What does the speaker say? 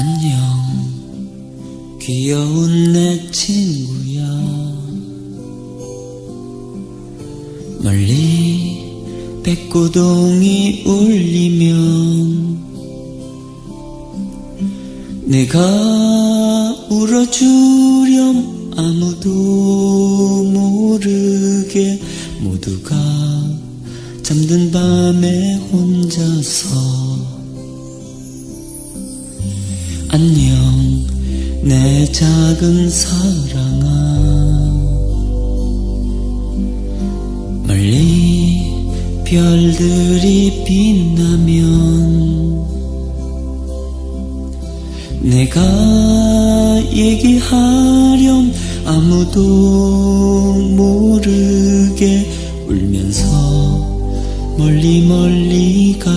안녕. 귀여운 내 친구야. 멀리 백고동이 울리면 내가 울어주렴. 아무도 모르게 모두가 잠든 밤에 혼자서 안녕 내 작은 사랑아. 멀리 별들이 빛나면 내가 얘기하렴 아무도 모르게 울면서 멀리 멀리 가